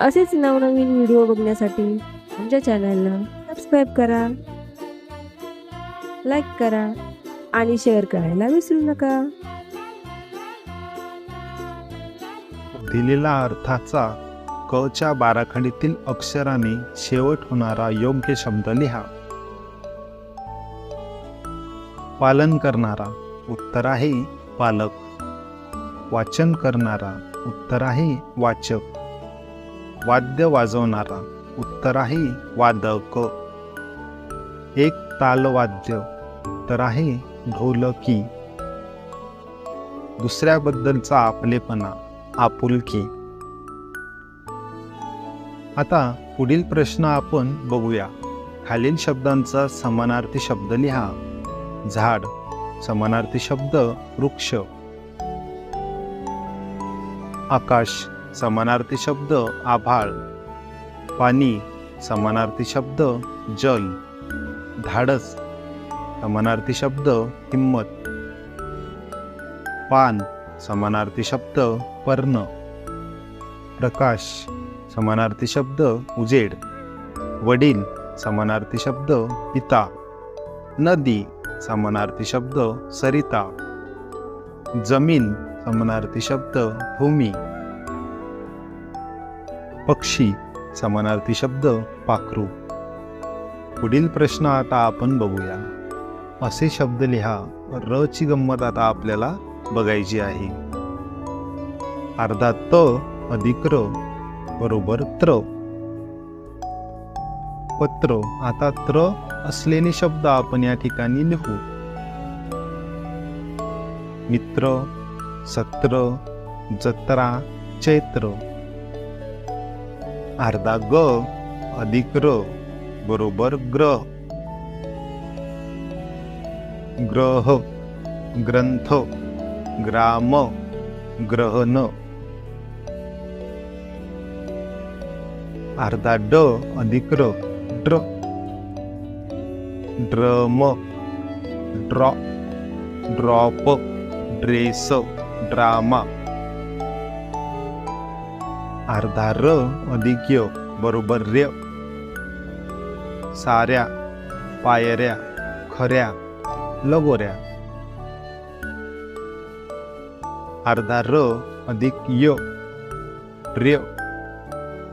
असेच नवनवीन व्हिडिओ बघण्यासाठी आमच्या चॅनलला सबस्क्राईब करा लाईक करा आणि शेअर करायला विसरू नका. दिलेला अर्थाचा क च्या बाराखडीतील अक्षराने शेवट होणारा योग्य शब्द लिहा. पालन करणारा उत्तर आहे पालक. वाचन करणारा उत्तर आहे वाचक. वाद्य वाजवणारा उत्तर आहे वादक. एक तालवाद्य उत्तर आहे ढोलकी. दुसऱ्याबद्दलचा आपलेपणा आपुलकी. आता पुढील प्रश्न आपण बघूया. खालील शब्दांचा समानार्थी शब्द लिहा. झाड समानार्थी शब्द वृक्ष. आकाश समानार्थी शब्द आभाळ. पाणी समानार्थी शब्द जल. धाडस समानार्थी शब्द हिम्मत पान समानार्थी शब्द पर्ण. प्रकाश समानार्थी शब्द उजेड. वडील समानार्थी शब्द पिता. नदी समानार्थी शब्द सरिता. जमीन समानार्थी शब्द भूमी. पक्षी समानार्थी शब्द पाखरू. पुढील प्रश्न आता आपण बघूया. असे शब्द लिहा र ची गंमत आता आपल्याला बघायची आहे. अर्धा त अधिक र बरोबर त्र. पत्र आता त्र असलेले शब्द आपण या ठिकाणी लिहू. मित्र सत्र जत्रा चैत्र. अर्धा ग अधिक र बरोबर ग्रह ग्रह ग्रंथ ग्राम ग्रहण. अर्धा ड अधिक र ड्र drum draw drop dress drama. अर्धा र अधिक य बरोबर र्य. साऱ्या पायऱ्या खऱ्या लगोऱ्या. अर्धा र अधिक य र्य.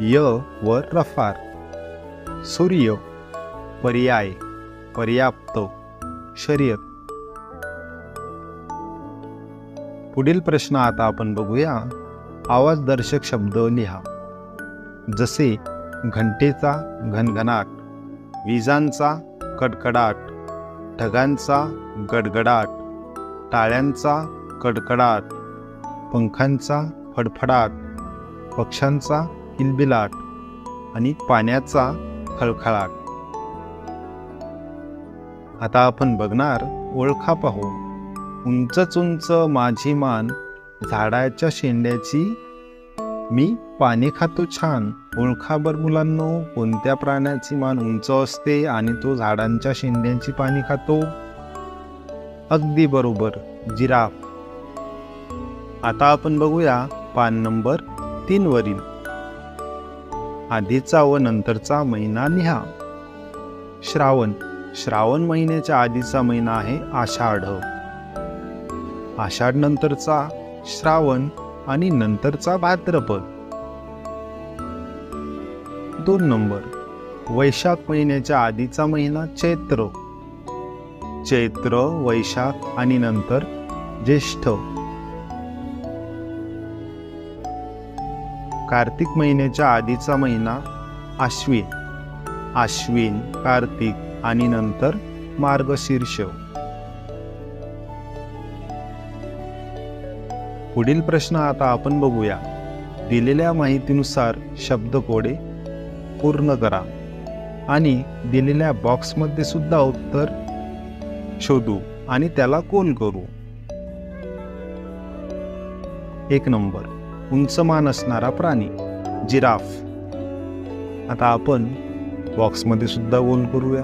य व रफार. सूर्य पर्याय पर्याप्त शर्यत. पुढील प्रश्न आता आपण बघूया. आवाजदर्शक शब्द लिहा. जसे घंटेचा घनघनाट विजांचा कडकडाट ढगांचा गडगडाट टाळ्यांचा कडकडाट पंखांचा फडफडाट पक्ष्यांचा किलबिलाट आणि पाण्याचा खळखळाट. आता आपण बघणार ओळखा पाहू. उंच उंच माझी मान झाडाच्या शेंड्याची मी पाने खातो छान. ओळखा बर मुलांनो कोणत्या प्राण्याची मान उंच असते आणि तो झाडांच्या शेंड्यांची पाने खातो? अगदी बरोबर जिराफ. आता आपण बघूया पान नंबर तीन वरील. आधीचा व नंतरचा महिना लिहा. श्रावण. श्रावण महिन्याच्या आधीचा महिना आहे आषाढ. आषाढ नंतरचा श्रावण आणि नंतरचा भाद्रपद. दोन नंबर. वैशाख महिन्याच्या आधीचा महिना चैत्र. चैत्र वैशाख आणि नंतर ज्येष्ठ. कार्तिक महिन्याच्या आधीचा महिना आश्विन आश्विन कार्तिक आणि नंतर मार्गशीर्ष. पुढील प्रश्न आता आपण बघूया. दिलेल्या माहितीनुसार शब्दकोडे पूर्ण करा. आणि दिलेल्या बॉक्समध्ये सुद्धा उत्तर शोधू आणि त्याला कोल करू. एक नंबर. उंचमान असणारा प्राणी. जिराफ. आता आपण बॉक्समध्ये सुद्धा गोल करूया.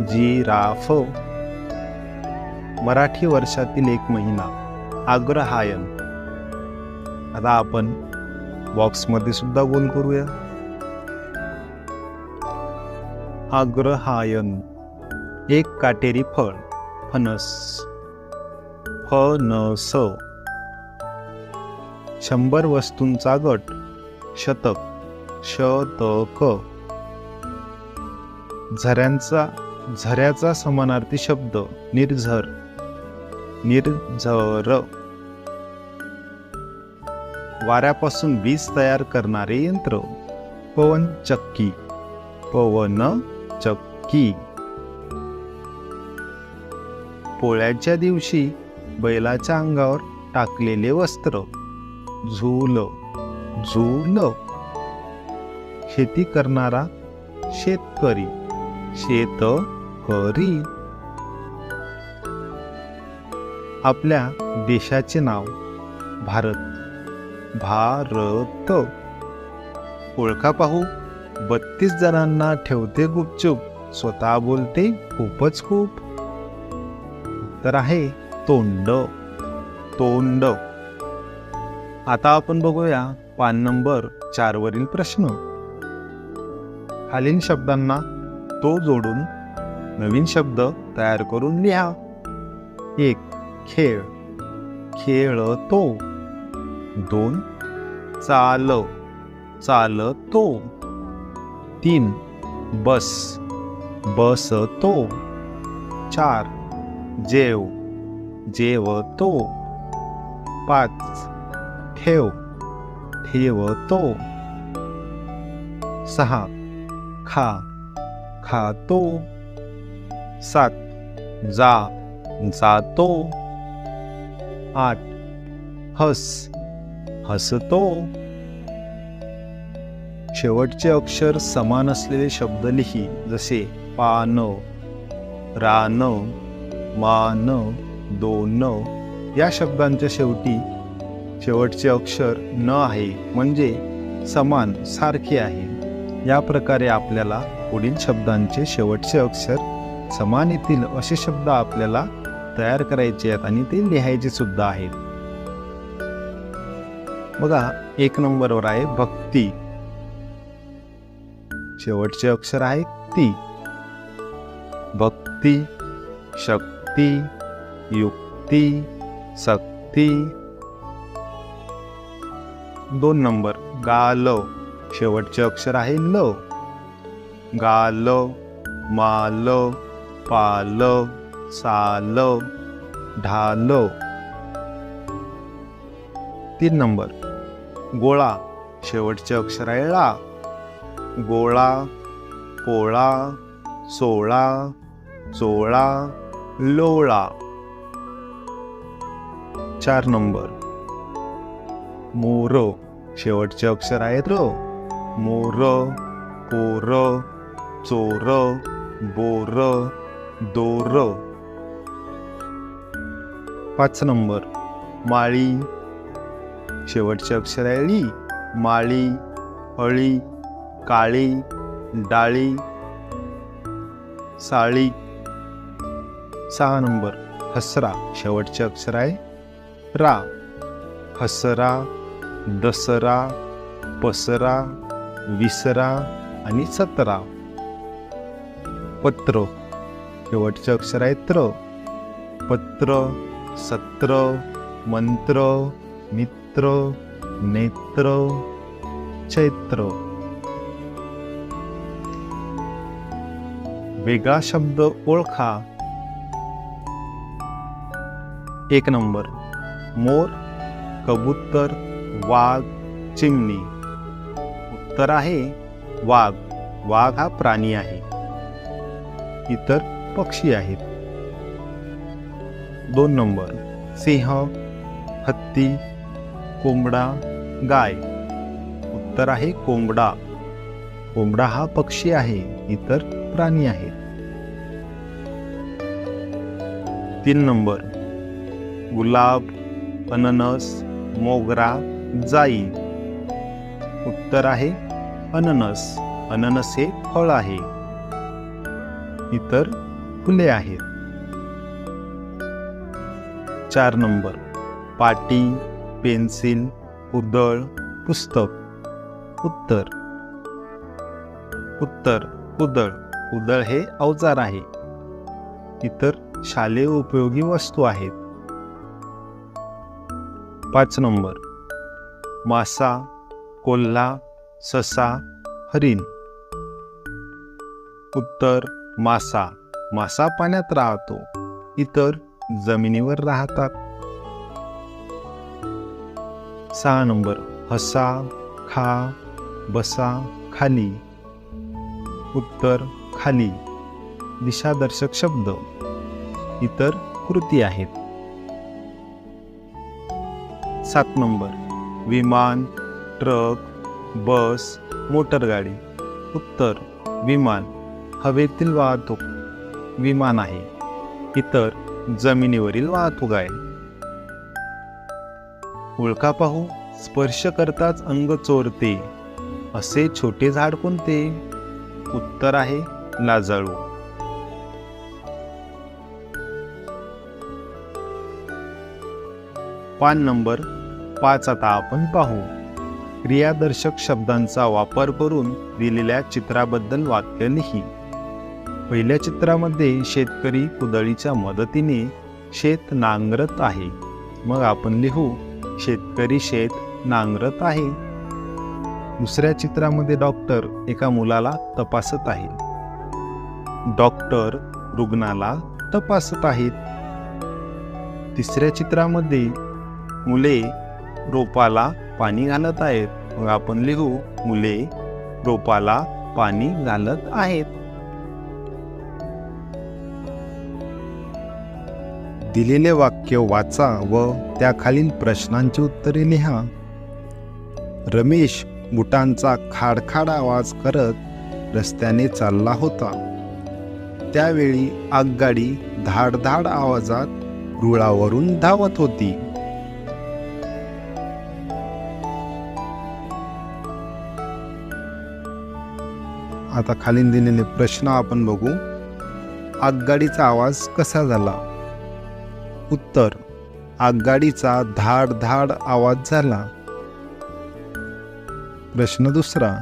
जिराफ. मराठी वर्षातील एक महिना. अग्रहायन आता आपण बॉक्समध्ये सुद्धा गोल करूया. अग्रहायन एक काटेरी फळ. फणस. फणस. शंभर वस्तूंचा गट. शतक. शतक. झऱ्यांचा झऱ्याचा समानार्थी शब्द. निर्झर. निर्झर. वाऱ्यापासून वीज तयार करणारे यंत्र. पवन चक्की. पवन चक्की. पोळ्याच्या दिवशी बैलाच्या अंगावर टाकलेले वस्त्र. झूल झूल. शेती करणारा शेतकरी शेतकरी. आपल्या देशाचे नाव भारत. भारत. ओळखा पाहू. बत्तीस जणांना ठेवते गुपचूप. स्वतः बोलते खूपच खूप. तर आहे तोंड. तोंड. आता आपण बघूया पान नंबर चार वरील प्रश्न. खालील शब्दांना तो जोडून नवीन शब्द तयार करून लिहा. एक खेळ. खेळतो. दोन चाल चालतो. तीन बस बसतो. चार जेव जेवतो. पाच ठेव ठेवतो. सहा खा खातो. सात जा जातो. आठ हस हसतो. शेवटचे अक्षर समान असलेले शब्द लिही जसे पान रान मान दोन या शब्दांच्या शेवटी शेवटचे अक्षर न आहे म्हणजे समान सारखे आहे. या प्रकारे आपल्याला पुढील शब्दांचे शेवटचे अक्षर समान येतील असे शब्द आपल्याला तयार करायचे आहेत आणि ते लिहायचे सुद्धा आहेत. बघा एक नंबरवर आहे भक्ती. शेवटचे अक्षर आहे ती. भक्ती शक्ती युक्ती सक्ती. दोन नंबर गाल. शेवटचे अक्षर आहे ल. गाल माल पाल साल ढाल. तीन नंबर गोळा. शेवटचे अक्षर आहे ळा. गोळा पोळा सोळा चोळा लोळा. चार नंबर. मोर. शेवटचे अक्षर आहेत र. मोर पोर चोर बोर दोर. पाच नंबर. माळी शेवटचे अक्षर आहे ली माळी अळी काळी डाळी साळी. सहा नंबर हसरा. शेवटचे अक्षर आहे रा. हसरा दसरा पसरा विसरा आणि सतरा. पत्र. शेवटचे अक्षर आहे त्र. पत्र सत्र मंत्र मित्र नेत्र चैत्र। वेगळा शब्द ओळखा. एक नंबर. मोर कबूतर वाघ चिमणी. उत्तर आहे वाघ. वाघ हा प्राणी आहे. इतर पक्षी आहेत. दोन नंबर. सिंह हत्ती कोंबडा गाय. उत्तर आहे कोंबडा. कोंबडा हा पक्षी आहे इतर प्राणी आहेत. तीन नंबर. गुलाब अननस मोगरा जाई. उत्तर आहे अननस. अननस हे फळ आहे. इतर फुले आहेत. चार नंबर. पाटी पेन्सिल उदळ पुस्तक. उत्तर. उत्तर उदळ उदळ हे अवजार आहे. इतर शालेय उपयोगी वस्तू आहेत. पाच नंबर. मासा कोल्हा ससा हरिण. उत्तर मासा. मासा पाण्यात राहतो. इतर जमिनीवर राहतात. सहा नंबर. हसा खा बसा खाली. उत्तर खाली. दिशादर्शक शब्द. इतर कृती आहेत. सात नंबर. विमान ट्रक बस मोटरगाडी उत्तर. विमान. हवेतील वाहतूक. विमान आहे. इतर जमिनीवरील वाहतूक आहे. ओळखा पाहू स्पर्श करताच अंग चोरते. असे छोटे झाड कोणते? उत्तर आहे लाजाळू. पान नंबर पाच आता आपण पाहू. क्रियादर्शक शब्दांचा वापर करून दिलेल्या चित्राबद्दल वाक्य लिही. पहिल्या चित्रामध्ये शेतकरी कुदळीच्या मदतीने शेत नांगरत आहे. मग आपण लिहू शेतकरी शेत नांगरत आहे. दुसऱ्या चित्रामध्ये डॉक्टर एका मुलाला तपासत आहे डॉक्टर रुग्णाला तपासत आहेत. तिसऱ्या चित्रामध्ये मुले रोपाला पाणी घालत आहेत. मग आपण लिहू मुले रोपाला पाणी घालत आहेत. दिलेले वाक्य वाचा व त्याखालील प्रश्नांची उत्तरे लिहा. रमेश बुटांचा खाडखाड आवाज करत रस्त्याने चालला होता. त्यावेळी आगगाडी धाडधाड आवाजात रुळावरून धावत होती. आता खालील दिलेले प्रश्न आपण बघू. आगगाडीचा आवाज कसा झाला? उत्तर. आगगाडीचा धाड धाड आवाज झाला. प्रश्न दुसरा.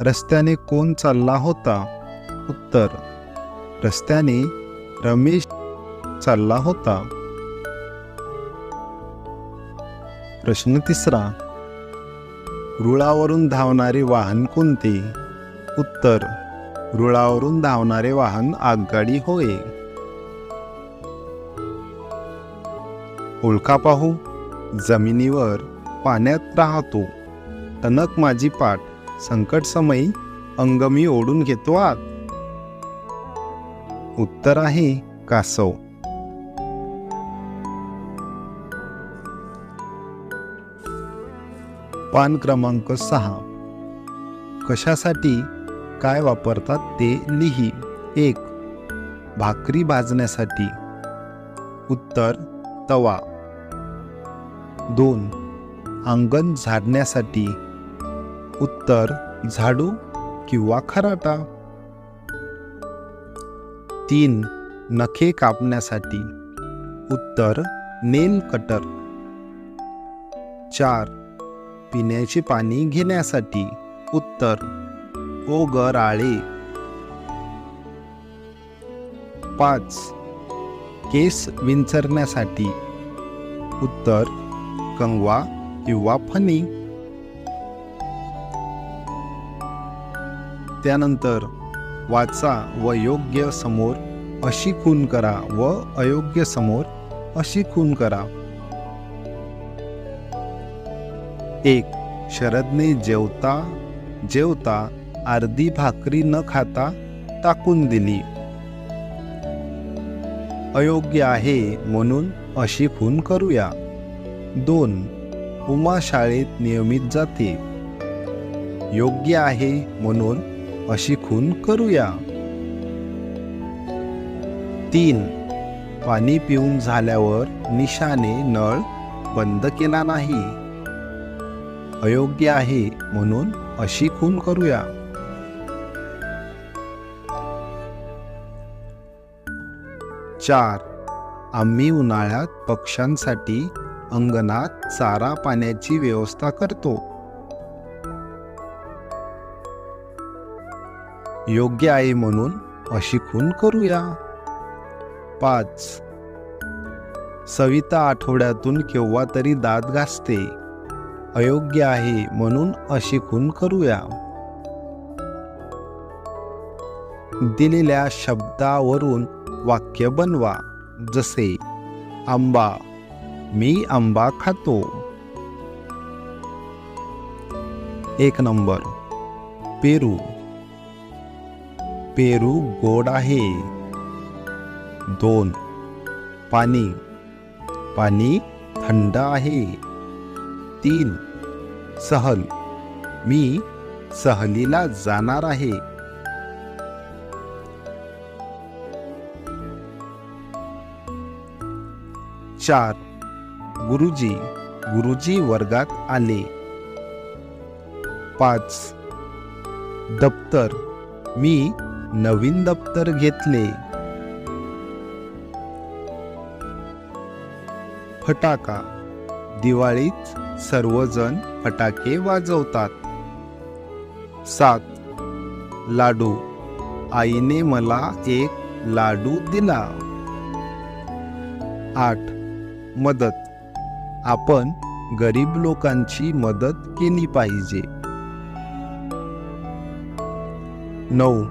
रस्त्याने कोण चालला होता? उत्तर. रस्त्याने रमेश चालला होता. प्रश्न तिसरा. रुळावरून धावणारे वाहन कोणते? उत्तर. रुळावरून धावणारे वाहन आगगाडी होय. ओळखा पाहू. जमिनीवर पाण्यात राहतो. टणक माझी पाठ संकट समयी अंग मी ओढून घेतो आत. उत्तर आहे कासव. पान क्रमांक सहा. कशासाठी काय वापरतात ते लिही. एक. भाकरी भाजण्यासाठी. उत्तर तवा. दोन अंगण झाडण्यासाठी. उत्तर झाडू किंवा खराटा. तीन नखे कापण्यासाठी. उत्तर नेल कटर. चार पिण्याचे पाणी घेण्यासाठी. उत्तर ओगराळे. पाच केस विंचरण्यासाठी उत्तर कंगवा किंवा फणी. त्यानंतर वाचा व योग्य समोर अशी खून करा व अयोग्य समोर अशी खून करा. एक शरदने जेवता जेवता अर्धी भाकरी न खाता टाकून दिली. अयोग्य आहे म्हणून अशी खून करूया. दोन उमा शाळेत नियमित जाते. योग्य आहे म्हणून अशी खून करूया. तीन पाणी पिऊन झाल्यावर निशाने नळ बंद केला नाही. अयोग्य आहे म्हणून अशी खून करूया. चार आम्ही उन्हाळ्यात पक्ष्यांसाठी अंगणात चारा पाण्याची व्यवस्था करतो. योग्य आहे म्हणून अशी खून करूया. पाच. सविता आठवड्यातून केव्हा तरी दात घासते. अयोग्य आहे म्हणून अशी खून करूया. दिलेल्या शब्दावरून वाक्य बनवा. जसे आंबा मी आंबा खातो. एक नंबर पेरू. पेरू गोड आहे. दोन पाणी. पाणी थंड आहे. तीन सहल. मी सहलीला जाणार आहे. चार गुरुजी गुरुजी वर्गात आले. पाच. दप्तर. मी नवीन दप्तर घेतले. फटाका. दिवाळीत सर्वजण फटाके वाजवतात. सात. लाडू. आईने मला एक लाडू दिला. आठ. मदत. आपण गरीब लोकांची मदत केली पाहिजे. नऊ.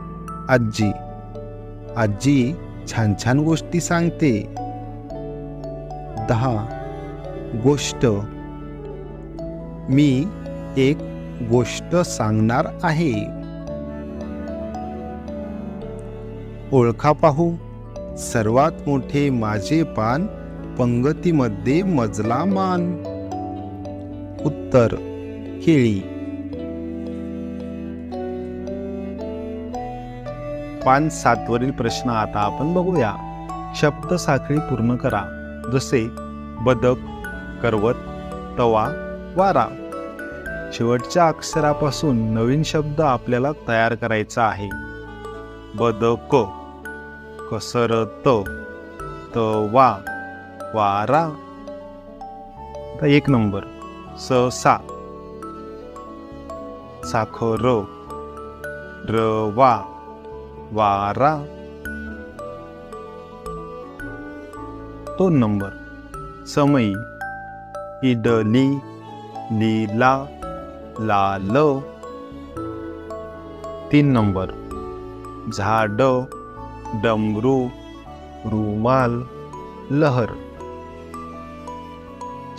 आजी. आजी छान छान गोष्टी सांगते. दहा. गोष्ट. मी एक गोष्ट सांगणार आहे. ओळखा पाहू. सर्वात मोठे माझे पान पंगतीमध्ये मजला मान. उत्तर केळी. पान सात वरील प्रश्न आता आपण बघूया. शब्द साखळी पूर्ण करा. जसे बदक करवत तवा वारा. शेवटच्या अक्षरापासून नवीन शब्द आपल्याला तयार करायचा आहे. बदक कसरत तवा. वारा. आता एक नंबर. ससा साखर. रवा. वारा. दोन नंबर. समई. इडली. लीला. लाल. तीन नंबर. झाड. डमरू. रुमाल. लहर.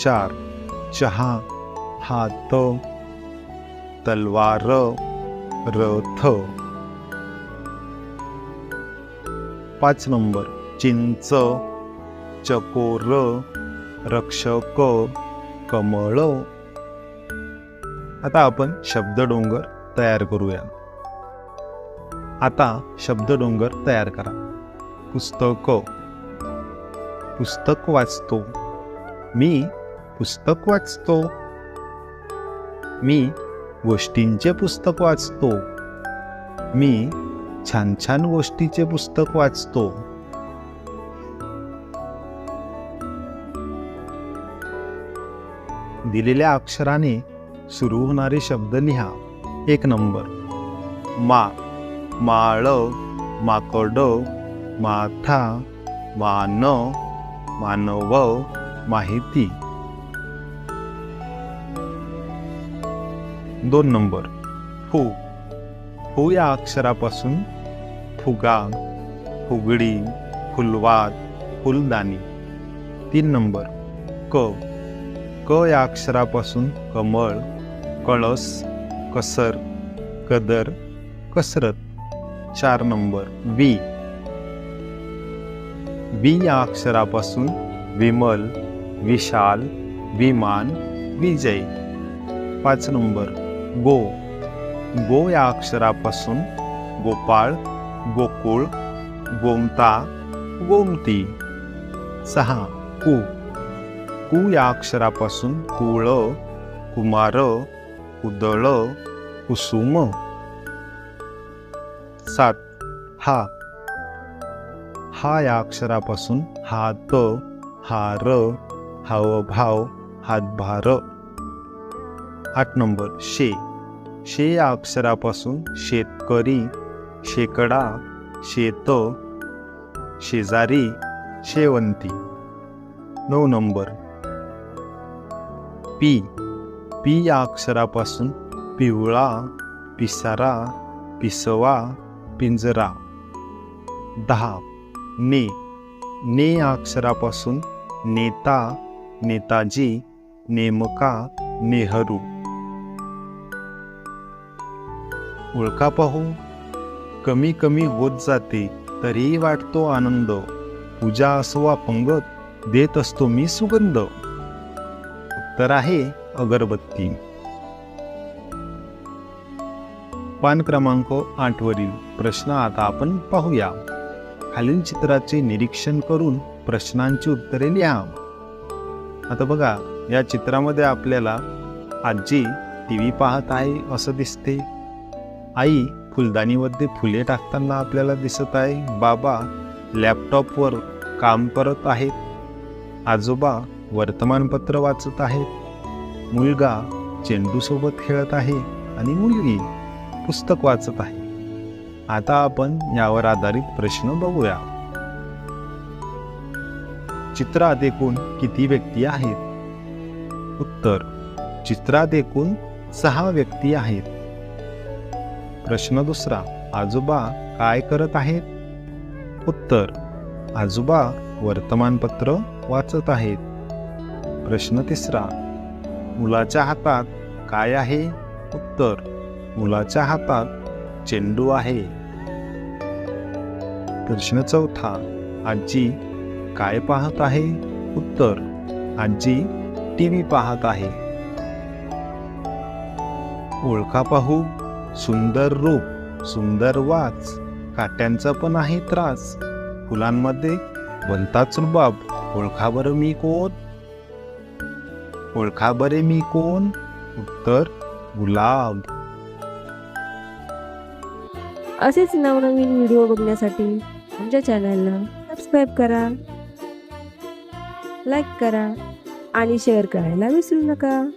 चार चहा हात तलवार रथ. पाच नंबर. चिंच चकोर रक्षक कमळ. आता आपण शब्द डोंगर तयार करूया. आता शब्द डोंगर तयार करा. पुस्तक. पुस्तक वाचतो. मी पुस्तक वाचतो. मी गोष्टींचे पुस्तक वाचतो. मी छान छान गोष्टीचे पुस्तक वाचतो. दिलेल्या अक्षराने सुरू होणारे शब्द लिहा. एक नंबर. मा माळ माकड माथा मान मानव माहिती. दोन नंबर. फू फू या अक्षरापासून फुगा फुगडी फुलवात फुलदाणी तीन नंबर. क. क या अक्षरापासून कमळ कळस कसर कदर कसरत. चार नंबर. वी. वी या अक्षरापासून विमल विशाल विमान विजय. पाच नंबर. गो. गो या अक्षरापासून गोपाळ गोकुळ गोमता गोमती. सहा. कु. कु या अक्षरापासून कुळ कुमार कुदळ कुसुम. सात. हा. हा या अक्षरापासून हात हार हावभाव हातभार. आठ नंबर शे. शे या अक्षरापासून शेतकरी शेकडा शेत शेजारी शेवंती. नऊ नंबर. पी. पी या अक्षरापासून पिवळा पिसारा पिसवा पिंजरा. दहा. ने. ने या अक्षरापासून नेता नेताजी नेमका नेहरू. ओळखा पाहू कमी कमी होत जाते तरीही वाटतो आनंद. पूजा असो वा पंगत देत असतो मी सुगंध. उत्तर आहे अगरबत्ती. पान क्रमांक आठ वरील प्रश्न आता आपण पाहूया. खालील चित्राचे निरीक्षण करून प्रश्नांची उत्तरे लिहा. आता बघा या चित्रामध्ये आपल्याला आजी टी व्ही पाहत आहे असं दिसते. आई फुलदाणीमध्ये फुले टाकताना आपल्याला दिसत आहे. बाबा लॅपटॉपवर काम करत आहेत. आजोबा वर्तमानपत्र वाचत आहेत. मुलगा चेंडूसोबत खेळत आहे आणि मुलगी पुस्तक वाचत आहे. आता आपण यावर आधारित प्रश्न बघूया. चित्रात एकूण किती व्यक्ती आहेत? उत्तर चित्रात एकूण सहा व्यक्ती आहेत. प्रश्न दुसरा आजोबा काय करत आहेत? उत्तर आजोबा वर्तमानपत्र वाचत आहेत. प्रश्न तिसरा मुलाच्या हातात काय आहे? उत्तर मुलाच्या हातात चेंडू आहे. प्रश्न चौथा आजी काय पाहत आहे? उत्तर आजी टी व्ही पाहत आहे. ओळखा पाहू सुंदर रूप सुंदर वाच काट्यांचा पण आहे त्रास. फुलांमध्ये बनताच रुबाब ओळखा बरं मी कोण? ओळखा बरे मी कोण? उत्तर गुलाब. असेच नवनवीन व्हिडिओ बघण्यासाठी आमच्या चॅनलला सबस्क्राईब करा लाईक करा आणि शेअर करायला विसरू नका.